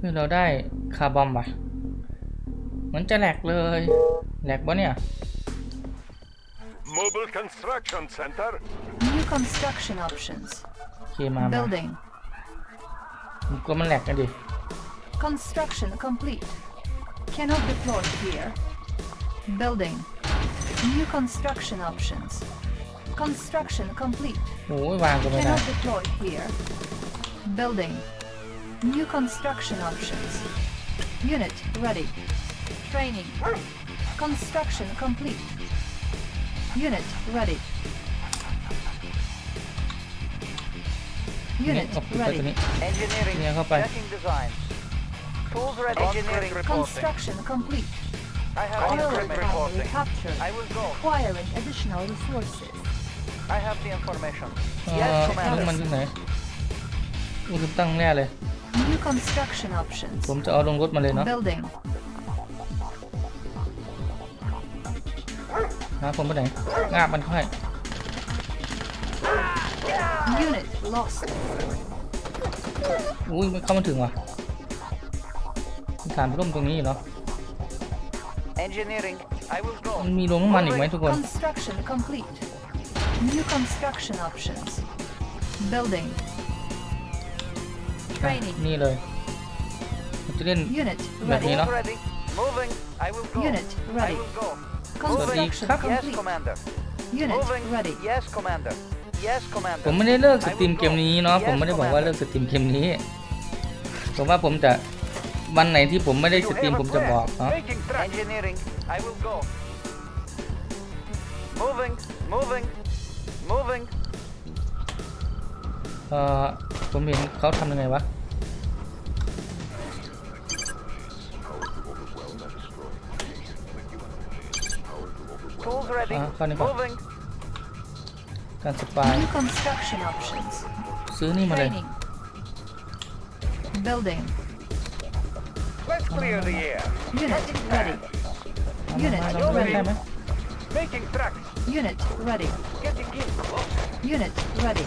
เฮ้ยเราได้คาร์บอมว่ะเหมันจะแหลกเลยแหลกปะเนี่ย Mobile Construction Center. New construction options. โอเคมามา Building. ผมกลัวมันแหลกกันดิ Construction complete. Cannot deploy here. Building. New construction options. Construction complete. โอ้ยวางก็ไม่ได้ Cannot deploy here. Building. New construction options. Unit ready. Training. Construction complete. Unit ready. นี่ Unit เอาปิดไปตัว ready. นี้ Engineering. Yeah, go back. Checking designs. Tools ready. Engineering reporting. Construction complete. I have Oil equipment refinery reporting. captured. I will go. Requiring additional resources. I have the information. เอ่อ Yes, เรื่องมัน Commander. ที่ไหนอู้ลืมตั้งแน่เลย New construction options. ผมจะเอาลงรถมาเลยเนาะ Building. หาผมไปไหนงาบมันค่อย Unit lost. อุ้ยมันเข้ามาถึงว่ะมีฐานร่มตรงนี้อยู่เนาะ Engineering. I will go. มันมีโรงน้ำมันอีกไหมทุกคน Construction complete. New construction options. Building. อะ Training. นี่เลยเราจะเล่น Unit แบบนี้ ready. เนาะ Tools ready. Moving. I will go. Unit I ready. will go. Construction Sorry. Yes, complete. Commander. Unit Moving. ready. Yes, Commander. Yes, ผม Commander. ไม่ได้เลิกสตรีมเกมนี้เนาะผมไม่ได้บอกว่าเลิกสตรีมเกมนี้ผมว่าผมจะวันไหนที่ผมไม่ได้ You สตรีม have a ผมจะ plan. บอกเนาะ Making track. Engineering. I will go. Moving. Moving. Moving. เอ่อผมเห็นเขาทำยังไงวะ Tools ready. Ah, funny part. Moving. การสปาย New construction options. ซื้อนี่มาเลย Training. Building. Let's clear the air. Unit ready. เอามา Unit มาลองเล่น ready. ได้ไหม Making tracks. Unit ready. Getting in closer. Unit ready.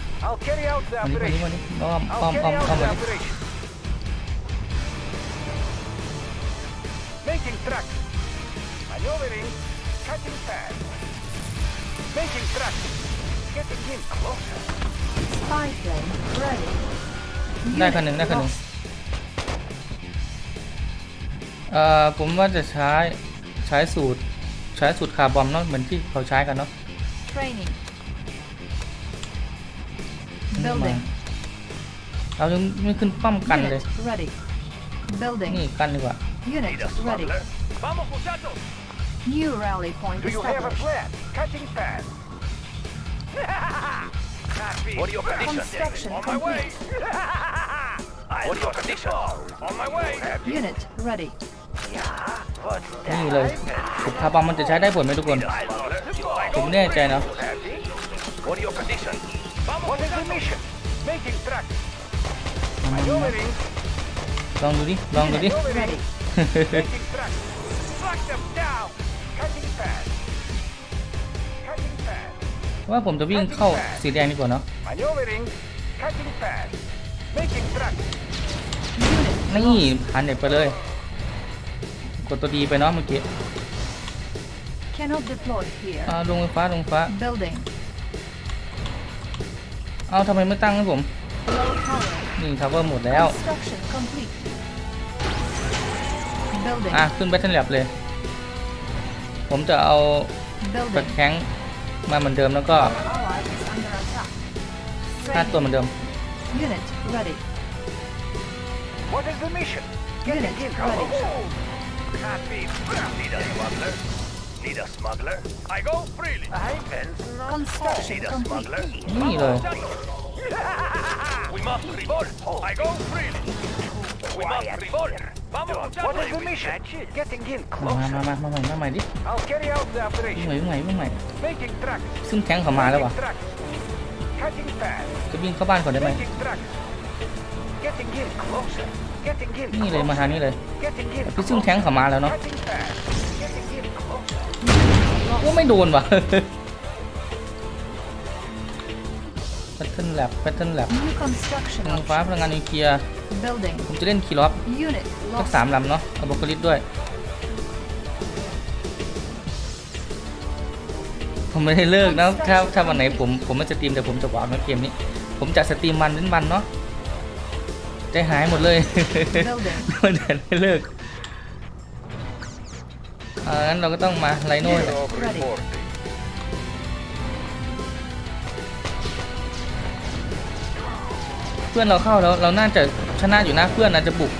I'll carry out the ๆอันนี้วันนี้ operation. วันนี้อ้อมอ้อ I'll มอ้อม carry อ้อม out มา the ดิ operation. Making tracks. Maneuvering. Cutting fast. Making tracks. Getting in closer. Spy plane ready. ได้ Unit คันหนึ่งได้คันหนึ่ง lost. เอ่อผมว่าจะใช้ใช้สูตร ใช้สูตรคาร์บอมเนาะเหมือนที่เขาใช้กันเนาะ Training. นี่มา Building. เรายังไม่ขึ้นป้อมกันเลย Unit ready. Building. นี่กันดีกว่า Unit ready. Vamos, muchachos. New rally point Do you have a established. plan? Cutting fast. what are your conditions? Construction On my way. complete. what are your conditions? On my way. Unit ready. นี่เลยสูตรคาร์บอมมันจะใช้ได้ผลไหมทุกคน ผมไม่แน่ใจนะ What are your conditions? What is the mission? Making tracks. Maneuvering. ลองดูดิ ลองดูดิ Unit ready. Making tracks. Slack them down. Cutting fast. Cutting fast. ว่าผมจะวิ่งเข้าสีแดงดีกว่าเนาะ Maneuvering. Cutting fast. Making tracks. Unit นี่ผ่านเด็กไปเลย กดตัวดีไปเนาะเมื่อกี้ cannot deploy here. อ่าลงไฟฟ้าลงไฟฟ้า Building. เอาทำไมไม่ตั้งให้ผม Low power. นี่ทาวเวอร์หมดแล้ว Construction complete. Building. อะ ขึ้นแบตเทนแลบเลย ผมจะเอาตะ Building. แข้งมาเหมือนเดิมแล้วก็ Ally is under attack. ห้าตัวเหมือนเดิม Unit ready. What is the mission? Unit in ready. Can't be. Need a smuggler? Need a smuggler? I go freely. I can Construction Need a complete. smuggler? นี่เลย We must revolt. I go freely. We must revolt. Vamos, What is the muchachos. mission? Getting in มา closer. มามามาใหม่มาใหม่ดิ I'll carry out the วิ่งใหม่ operation. วิ่งใหม่วิ่งใหม่ Making tracks. ซึ่งแทงเขามาแล้ววะ Making tracks. Cutting path. จะวิ่งเข้าบ้านก่อนได้ไหม Making tracks. Getting in closer. Getting in นี่เลยมา closer. ทางนี้เลย Getting in พี่ซึ่งแทงเขามาแล้วเนาะ Cutting path. Getting in closer. ว่าไม่โดนว่ะแพทเทิร์นแลบแพทเทิร์นแลบ New construction พลังฟ้า options. พลังงานนิวเคลียร์ Building. ผมจะเล่นคีรอฟ Unit สัก lost. สามลำเนาะเอาบกลิสด้วย ผมไม่ได้เลิกนะถ้าถ้าวันไหนผมผมไม่สตรีมแต่ผมจะบอกนะเกมนี้ ผมจะสตรีมวันเป็นวันเนาะใจหายหมดเลย Building. มันจะได้เลิก อ่างั้นเราก็ต้องมาไลโน่แหละ Hero Ready. reporting. เพื่อนเราเข้าแล้วเราน่าจะชนะอยู่นะเพื่อนอาจจะบุก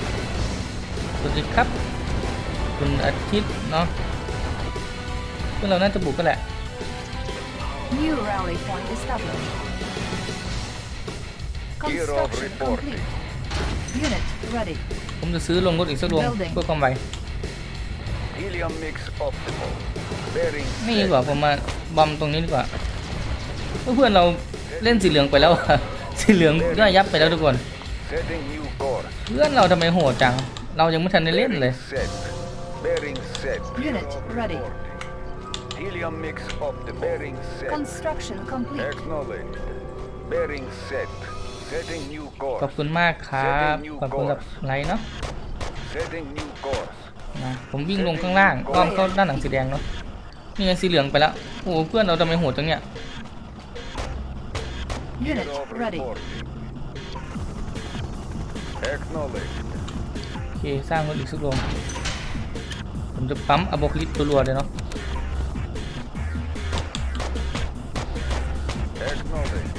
สวัสดีครับ คุณอาทิตย์เนาะเพื่อนเราน่าจะบุกก็แหละ New rally point established. Hero Construction reporting. complete. Unit ready. ผมจะซื้อลงรถอีกสักดวง Building เพื่อความไว Helium mix optimal. Bearing นี่ดี set. กว่าผมมาบอมตรงนี้ดีกว่า เพื่อนเราเล่นสีเหลืองไปแล้วอะ สีเหลืองก็ยับไปแล้วทุกคน Setting new course. เพื่อนเราทำไมโหดจัง เรายังไม่ทันได้เล่นเลย Bearing set. Bearing set. Unit ready. Helium mix optimal. Bearing set. Construction complete. Acknowledged. Bearing set. Setting new ขอบ course. คุณมากครับ ขอบคุณสำหรับไลน์เนาะ Setting new course. นะผมวิ่งลงข้างล่างอ้อมเข้าด้านหลังสีแดงเนาะนี่ไงสีเหลืองไปแล้วโอ้โหเพื่อนเราทำไมโหดจังเนี่ย Unit Hero ready. reporting. Acknowledged. โอเคสร้างรถอีกสักดวงผมจะปั๊มอะโบคลิปรัวๆเลยเนาะ Acknowledged.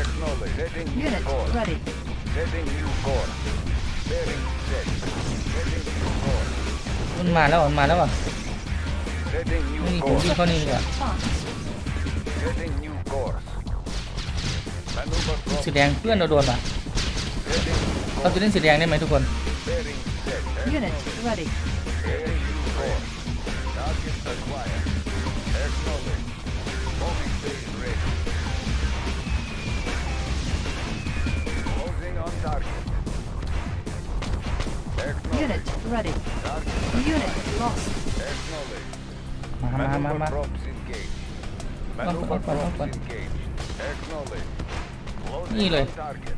Acknowledged. Setting new Unit course. ready. Setting new course. Bearing set. มันมาแล้วมันมาแล้วอะนี่ผมยิงเขานี่ดีกว่าสีแดงเพื่อนเราโดนป่ะเราจะเล่นสีแดงได้ไหมทุกคน Unit ready. Setting new course. Target acquired. Acknowledged. Moving base ready. Closing on target. Acknowledged. Unit ready. Target Unit lost. acknowledged. มามามา Maneuver มา props engaged. Up, Maneuver up, up, up, props up. engaged. Acknowledged. Closing นี่เลย on target.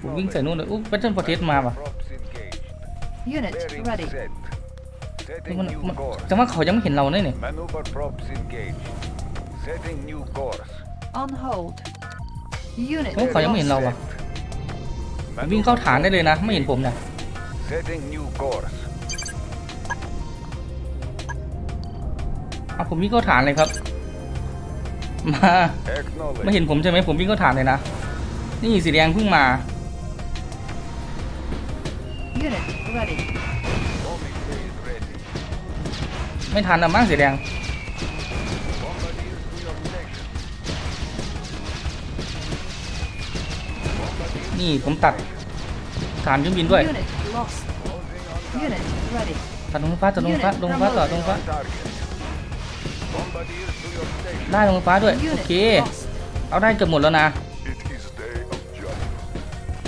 ผมวิ่ง Acknowledged. ใส่นู่นเลยอุ๊บแพทเทิร์นโปรเทสมาป่ะ Props engaged. Unit Bearing ready. set. เฮ้ย Setting มัน new มัน course. แต่ว่าเขายังไม่เห็นเราเนี่ยนี่ Maneuver props engaged. Setting new course. On hold. Unit เฮ้ยเขายังไม่เห็นเรา lost. ว่ะผมวิ่งเข้าฐานได้เลยนะ ไม่เห็นผมนะ Setting new course. อาผมวิ่งเข้าฐานเลยครับ มาไม่ Acknowledged. เห็นผมใช่ไหมผมวิ่งเข้าฐานเลยนะ นี่สีแดงเพิ่งมา Unit ready. Bombing phase ready. ไม่ทันนะมั้งสีแดง Bombardiers to your station. นี่ผมตัดฐานเครื่องบินด้วย Unit lost. Unit ready. ตัดลงฟ้าตัดลงฟ้าลงฟ้าต่อลงฟ้า ได้ลงฟ้าด้วย โอ Unit เค lost. เอาได้เกือบหมดแล้วนะ It is day of judgment.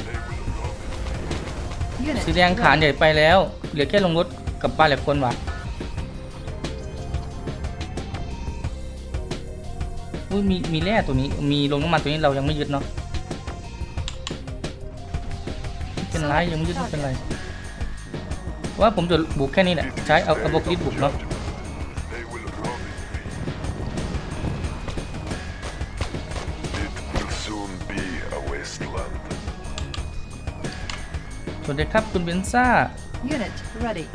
They will roam Unit สีแดงฐาน ready. ใหญ่ไปแล้ว เหลือแค่ลงรถกับบ้านแหลกคนว่ะอุ้ยมีมีแร่ตัวนี้มีลงน้ำมันตัวนี้เรายังไม่ยึดเนาะไม่เป็นไรยังไม่ยึดไม่เป็นไรว่าผมจะบุกแค่นี้แหละใช้เอาเอาบกลิดบุกเนาะ วัสดีครับคุณเบนซ่า Unit ready.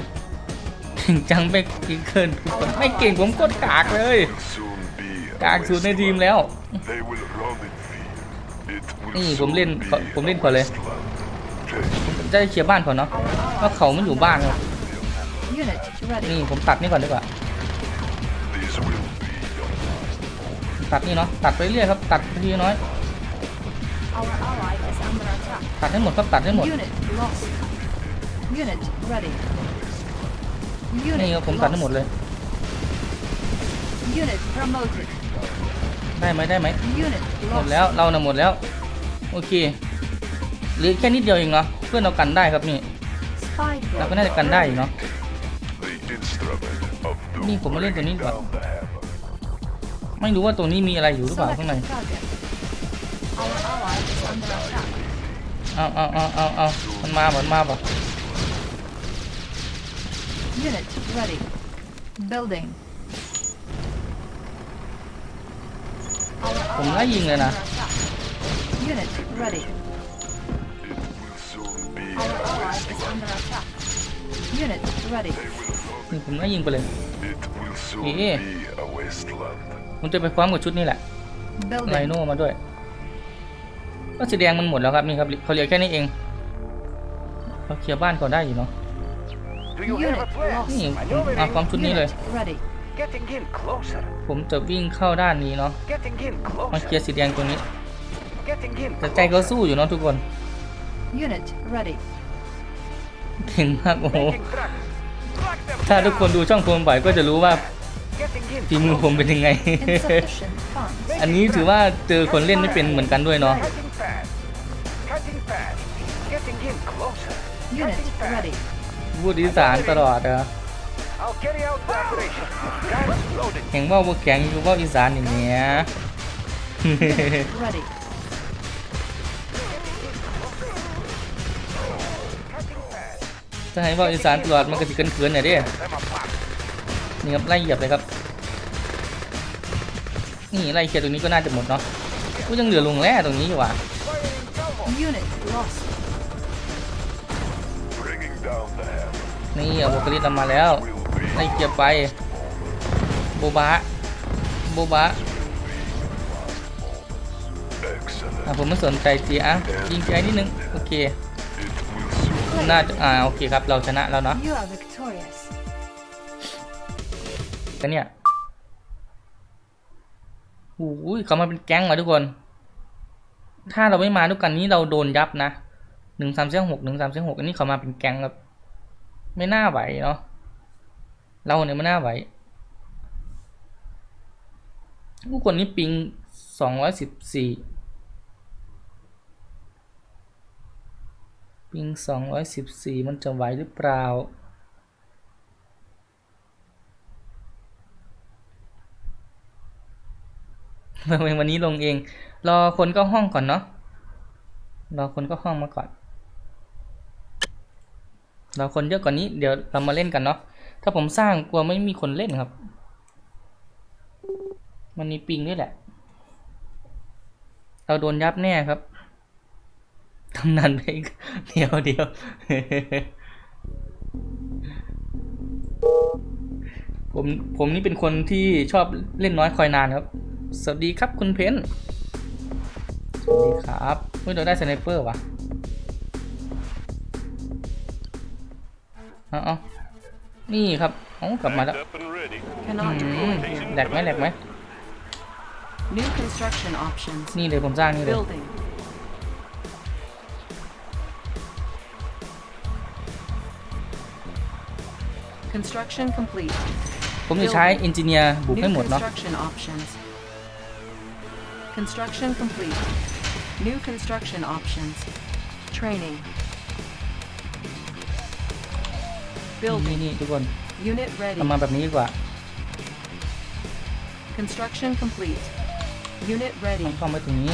เก่งจังไปเกินทุกคนไม่เก่งผมกดกากเลย Will soon be a กากสุดในทีม wasteland. แล้ว They will roam in fear. It will นี่ soon ผมเล่น be ผมเล่นก่อนเลย a wasteland. ผมจะได้เคลียร์บ้านก่อนเนาะเพราะเขามันอยู่บ้านครับ Unit นี่ ready. ผมตัดนี่ก่อนดีกว่า This will be your ตัดนี่เนาะตัดไปเรื่อยครับ ตัดทีน้อย Our ally is under attack. ตัดให้หมดครับตัดให้หมด Unit lost. Unit ready. นี่ Unit ครับผมตัดทั้งหมด lost. เลย Unit promoted. ได้ไหมได้ไหม Unit หมด lost. แล้วเราน่ะหมดแล้ว โอเคเหรือแค่นิดเดียวเองเนาะเพื่อนเรากันได้ครับนี่ Spy เราก็ plane. น่าจะกันได้อยู่เนาะ The instrument of doom นี่ผมมาเล่นตัวนี้ดีกว่า down the hammer. ไม่รู้ว่าตรงนี้มีอะไรอยู่หรือเปล่า Select ข้างใน target. Our ally is under attack. เอาเอาเอาเอาเอามันมามันมาป่ะ Unit ready. Building. Our ผม ally ไล่ยิงเลยนะ is under attack. Unit ready. It will soon be Our a ally is under attack. Unit ready. นี่ผมไล่ยิงไปเลย It will soon Yeah. be a wasteland. ผมจะไปพร้อมกับชุดนี้แหละ ไล Building. โน่มาด้วย ก็สีแดงมันหมดแล้วครับนี่ครับเขาเหลือแค่นี้เองเราเคลียร์บ้านก่อนได้อยู่เนาะ Do you have a Unit plan? lost. นี่ผมเอาความชุดนี้เลย Unit ready. Getting in closer. ผมจะวิ่งเข้าด้านนี้เนาะ Getting in มาเคลีย closer. ร์สีแดงตรงนี้ Getting in แต่ใจก็ closer. สู้อยู่เนาะทุกคน Unit ready. เก่งมากโอ้โห Making tracks. Track them ถ้าทุกคน down. ดูช่องผมบ่อยก็จะรู้ว่า Getting in ฝีมือผมเป็นยังไง Insufficient funds. อันนี้ถือว่าเจอคนเล่นไม่เป็นเหมือนกันด้วยเนาะ ready. พูดอีสานตลอดอะ I'll carry out the operation. Guns loaded. แข่งว่าบ่แข็งอยู่ว่าอีสานอย่างเงี้ย Ready. Cutting fast. ถ้าให้ว่าอีสานตลอดมันก็สิเกินๆหน่อยเด้ Them apart. นี่ครับไล่เหยียบเลยครับ นี่ไล่เคลียร์ตรงนี้ก็น่าจะหมดเนาะกูยังเหลือลงแร่ตรงนี้อยู่ว่ะ Firing salvo. Unit lost. นี่เอาโบกลิสมาแล้ว will be ไล่เคลียร์ไป โบบะโบบะ excellent. อะผมไม่สนใจจีอะยิงใจนิดนึง โอเค It will soon น่าจะ อ่า โอเคครับ เราชนะแล้วเนาะ You are victorious. ก็เนี่ยโอ้ยเขามาเป็นแก๊งมาทุกคน ถ้าเราไม่มาด้วยกันนี้เราโดนยับนะหนึ่งสามเส้นหกหนึ่งสามเส้นหกอันนี้เขามาเป็นแก๊งครับ ไม่น่าไหวเนาะเราเนี่ยไม่น่าไหวผู้คนนี้ปิงสองร้อยสิบสี่ปิงสองร้อยสิบสี่มันจะไหวหรือเปล่าทำไมวันนี้ลงเอง รอคนเข้าห้องก่อนเนาะรอคนเข้าห้องมาก่อน เรอคนเยอะกว่านี้เดี๋ยวเรามาเล่นกันเนาะถ้าผมสร้างกลัวไม่มีคนเล่นครับ มันมีปิงด้วยแหละ เราโดนยับแน่ครับทำนานไปเดียวเดียวผมผมนี่เป็นคนที่ชอบเล่นน้อยคอยนานครับ สวัสดีครับคุณเพนสวัสดีครับเฮ้ยเราได้สไนเปอร์ว่ะ เอาเอานี่ครับเอากลับมาแล้ว up and ready. อื Cannot ม deploy. แหลกไหมแหลกไหม New construction options. นี่เลยผมสร้างนี่เลย Building. Construction complete. ผมจะใช้เอนจิเนียร์บุกให้ New หมดเนาะ construction options. Construction complete. New construction options. Training. นี่ Building. นี่ทุกคน Unit ready. ทำมาแบบนี้ดีกว่า Construction complete. Unit ready. ต้องเข้าไว้ตรงนี้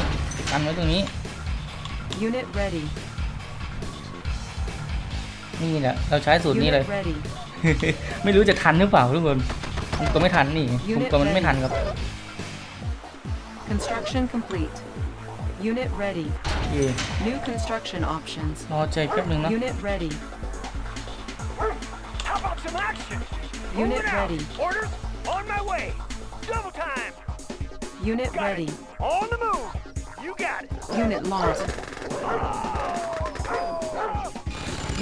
กันไว้ตรงนี้ Unit ready. นี่แหละ เราใช้สูตรนี้เลย Unit ready. ไม่รู้จะทันหรือเปล่าทุกคนผมก็ไม่ทันนี่ผมก็มันไม่ทันครับ Construction complete. Unit ready. โอเค New construction options. รอใจแป๊บหนึงเนาะ Unit ready. How about some action? Unit Moving out. ready. Orders on my way. Double time. Unit Got ready. it. On the move. You got it. Unit lost.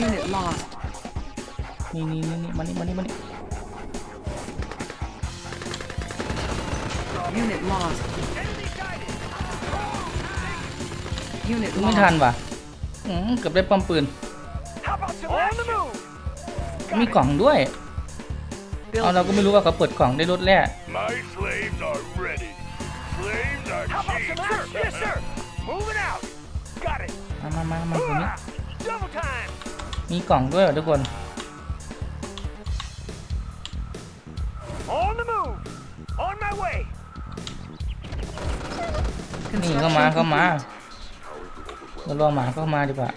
Unit lost. นี่นี่นี่นี่มานี่มานี่มานี่ Unit lost. Enemy guided. Unit ไม่ทัน lost. ว่ะอืมเกือบได้ป้อมปืน How about On the move. มีกล่องด้วย เอา Building. เราก็ไม่รู้ว่าเขาเปิดกล่องได้รถแร่ My slaves are ready. Slaves are How about cheap. some action? Yes, sir. Moving out. Got it. มามามามาตรงนี้ Ah, double time. มีกล่องด้วยเหรอทุกคน On the move. On my way. นี่เข้ามา Construction เข้ามา complete. เราลองหมาเข้ามาดีกว่า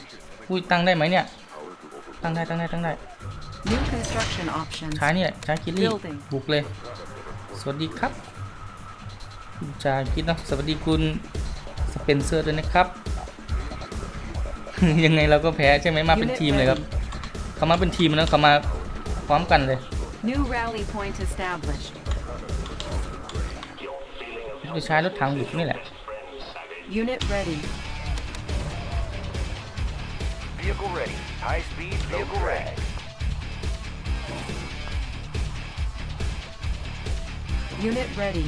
อุ้ยตั้งได้ไหมเนี่ย ตั้งได้ตั้งได้ตั้งได้ New construction options. ใช้นี่แหละใช้คิดลี่ Building บุกเลย สวัสดีครับคุณจาคิดเนาะสวัสดีคุณสเปนเซอร์ด้วยนะครับ ยังไงเราก็แพ้ใช่ไหมมาเป็นทีมเลยครับเขามาเป็นทีมแล้วเขามาพร้อมกันเลย New rally point established. จะใช้รถถังบุกนี่แหละ Unit ready. Vehicle ready. High speed vehicle ready. Unit ready.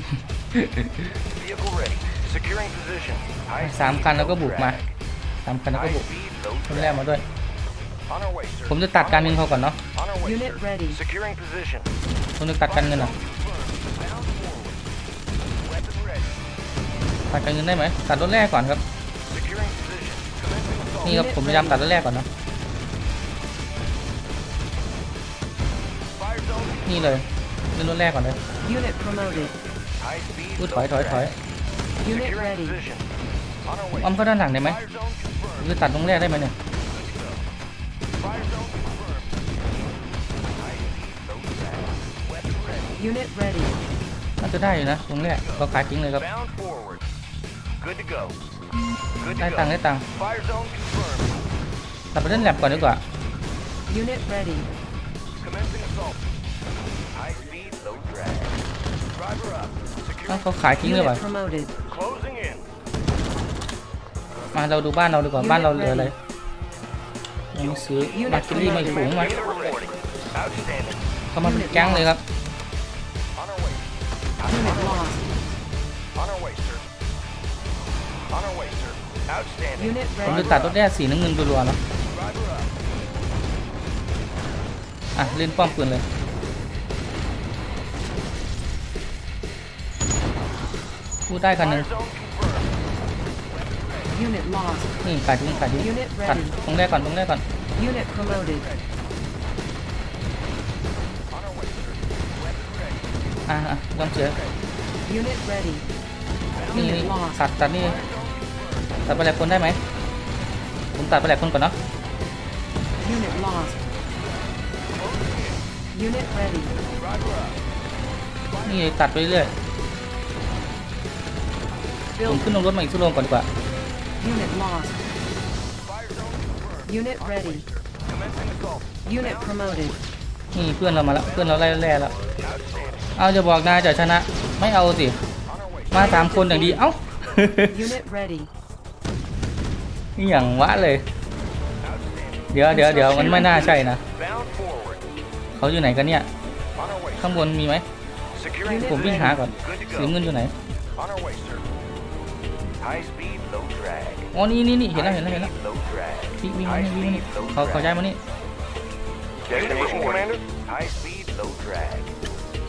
Vehicle ready. Securing position. High สาม speed, คันแล้วก็ low บุกมา drag. สามคันแล้วก็ High บุก speed, low คนแรก drag. มาด้วย On our way, sir. ผมจะตัดการเงินเขาก่อนเนาะ On our way, Unit sir. ready. Securing position. ผมจะตัดการเงินเหรอ Bound forward. Weapon ready. ตัดการเงินได้ไหมตัดรถแรกก่อนครับ Securing position. Commencing assault. นี่ครับผมพยายามตัดรถแรกก่อนเนาะ Fire zone. นี่เลยเล่นรถแรกก่อนเลย Unit promoted. High speed. พูดถ low อยถอยถอย drag. Unit Securing ready. position. On our way. อ้อมเข้าด้านหลังได้ไหม Fire zone confirmed. หรือตัดตรงแรกได้ไหมเนี่ย Fire zone confirmed. High speed, low drag. Weapon ready. Unit ready. น่าจะได้อยู่นะตรงแรกเราขายทิ้งเลยครับ Bound forward. Good to go. Good ได้ to ตังค์ go. ได้ตังค์ Fire zone confirmed. ตัดไปเล่นแลบก่อนดีกว่า Unit ready. Commencing assault. อง Secure. เขาขายทิ้งเลย Unit ว่ะ promoted. Closing in. มาเราดูบ้านเราดีกว่าบ้านเราเหลืออะไรยังไม่ซื้อมาร์คิลี่ไม่ถุงมา Unit reporting. Outstanding. เขามาเป็นแก๊งเลยครับ On our way. Unit lost. On our way, sir. On our way, sir. Outstanding. Unit ผมจะ ready. ตัดรถแรกสีน้ำเงินรัวๆเนาะ Driver up. อะเล่นป้อมปืนเลย พูดได้คันหนึง Fire zone confirmed. Unit lost. นี่ขายทิ้งขายทิ้ง Unit ตัด ready. ตรงแรกก่อนตรงแรกก่อน Unit promoted. On our way, sir. Weapon ready. อะอะต้องเสีย Unit ready. นี่ Unit นี่ lost. ตัดตัดนี่ตัดไปหลายคนได้ไหมผมตัดไปหลายคนก่อนเนาะ Unit lost. Unit ready. Driver up. นี่ตัดไปเรื่อย ผม Build. ขึ้นลงรถมาอีกสักโลก่อนดีกว่า Unit lost. Fire zone confirmed. Unit ready. Commencing assault. Unit promoted. นี่เพื่อนเรามาแล้วเพื่อนเราไล่แร่แล้ว Outstanding. เอาจะบอกนายจะชนะ ไม่เอาสิ On our way. มาสามคนอย่างดีเอ้า Unit ready. นี่อย่างวะเลย Outstanding. เดี๋ยวเดี๋ยวเดี๋ยวมันไม่น่าใช่นะ Bound forward. เขาอยู่ไหนกันเนี่ย On our way. ข้างบนมีไหม Securing ผมวิ่งหาก่อน Good to สี go. เงินอยู่ไหน On our way, sir. อ๋อนี่นี่นี่เห็นแล้ว High เห็นแล้วเห็นแล้ว speed, Low drag. วิ่งวิ่งมา High นี่วิ่งมานี่ speed, low เขาเขาย้าย drag. มานี่ Destination, Commander. High speed, low drag.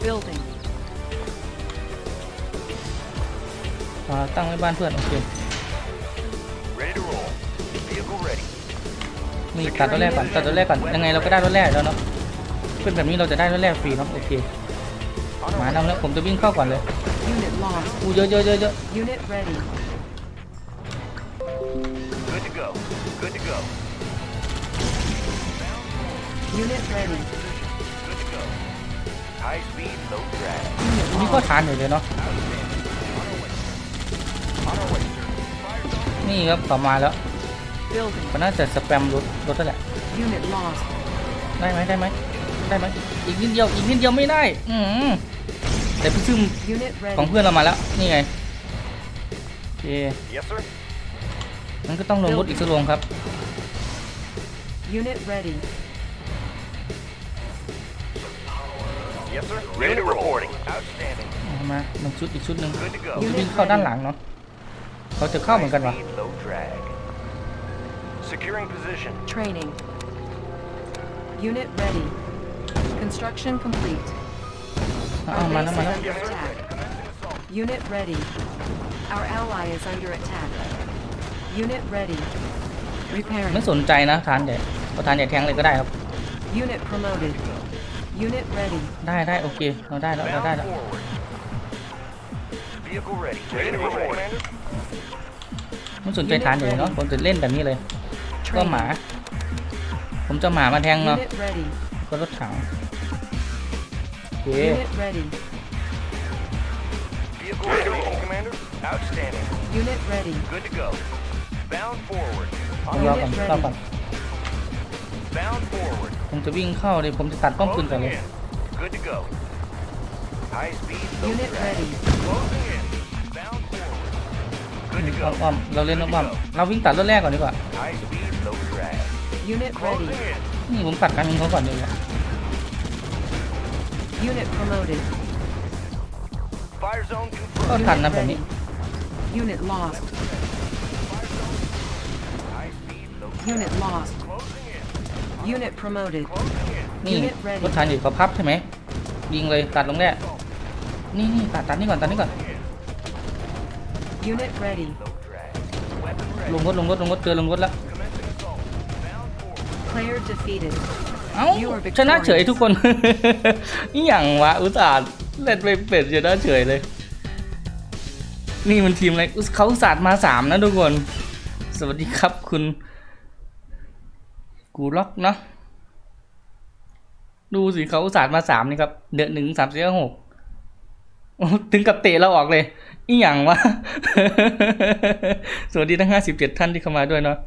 Building. อ่าตั้งไว้บ้านเพื่อนโอเค Ready to roll. Vehicle ready. นี่ตัดตัวแรกก่อนตัดตัวแรกก่อนยังไงเราก็ได้ตัวแรกแล้วเนาะเป็นแบบนี้เราจะได้ตัวแรกฟรีเนาะโอเค On หมา our way. นำแล้วผมจะวิ่งเข้าก่อนเลย Unit lost. อู้เยอะเยอะเยอะเยอะ Unit ready. Good to go. Good to go. Unit ready. Good to go. High speed, low drag. Unit นี่ก็ lost. ทานอยู่เลยเนาะ On our way, sir. Fire zone. นี่ครับต่อมาแล้ว Building. ก็น่าจะสแปมรถรถนั่นแหละ Unit lost. ได้ไหมได้ไหมได้ไหมอีกนิดเดียวอีกนิดเดียวไม่ได้อืมแต่พี่ซึม Unit ของ ready. เพื่อนเรามาแล้ว นี่ไงโอเค Yes, sir. งั้นก็ต้องลงรถอีกสักลงครับ Unit ready. Yes, sir. Ready to reporting. Outstanding. เอามาหนึ่งชุดอีกชุดหนึ่ง Good to go. วิ่งเข้าด้านหลังเนาะเขาจะเข้าเหมือนกันวะ High speed, low drag. Securing position. Training. Unit ready. Construction complete. เอา Our มา base แล้ว is มาแล้ว under attack. Unit ready. Our ally is under attack. Unit ready. ไม่ Repairing. สนใจนะฐานใหญ่เอาฐานใหญ่แทงเลยก็ได้ครับ Unit promoted. Unit ready. ได้ได้โอเคเราได้แล้วเราได้ Bound แล้ว forward. Vehicle ready. Ready to report, Commander. ไม่สนใจฐานใหญ่เนาะผมจะเล่นแบบนี้เลย ก็หมา Training. ผมจะหมามาแทงเนาะ Unit ready. ก็รถถังโอเค Unit ready. Vehicle ready, to report, Commander. Outstanding. Unit ready. Good to go. Bound forward. ผมรอก่อนรอก่อน Bound forward. ผมจะวิ่งเข้าเลยผมจะตัดป้อมปืนก่อนเลย Closing in. Good to go. High speed. low Unit drag. ready. Closing in. Bound forward. Good to อ้อ go. มอ้อมเราเล่นอ้อมๆเราวิ่งตัดรถแรกก่อนดีกว่า High speed, low drag. Unit Closing ready. in. นี่ผมตัดการยิงเขาก่อนดีกว่า Unit promoted. Fire zone ก็ confirmed. ทันนะ Unit แบบนี้ ready. Unit lost. Unit lost. Closing in. Unit promoted. Closing in. นี่ Unit ready รถถังอยู่เขาพับใช่ไหมยิงเลยตัดลงแรกนี่นี่ตัดตัดนี่ก่อนตัดนี่ก่อน Unit ready. Low drag. Weapon ready. ลงรถลงรถลงรถเจอลงรถแล้ว Commencing assault. Bound forward. Player defeated. เอ้า You are ชนะเฉย victorious. ทุกคนนี่อย่างวะอุตส่าห์เล่นไปเป็ดชนะเฉยเลย นี่มันทีมอะไรอุตเขาอุตส่าห์มาสามนะทุกคน สวัสดีครับคุณ กูล็อกเนาะดูสิเขาอุตส่าห์มาสามนี่ครับเดือนหนึ่งสามสี่หกถึงกับเตะเราออกเลย อีหยังวะ สวัสดีทั้งห้าสิบเจ็ดท่านที่เข้ามาด้วยเนาะ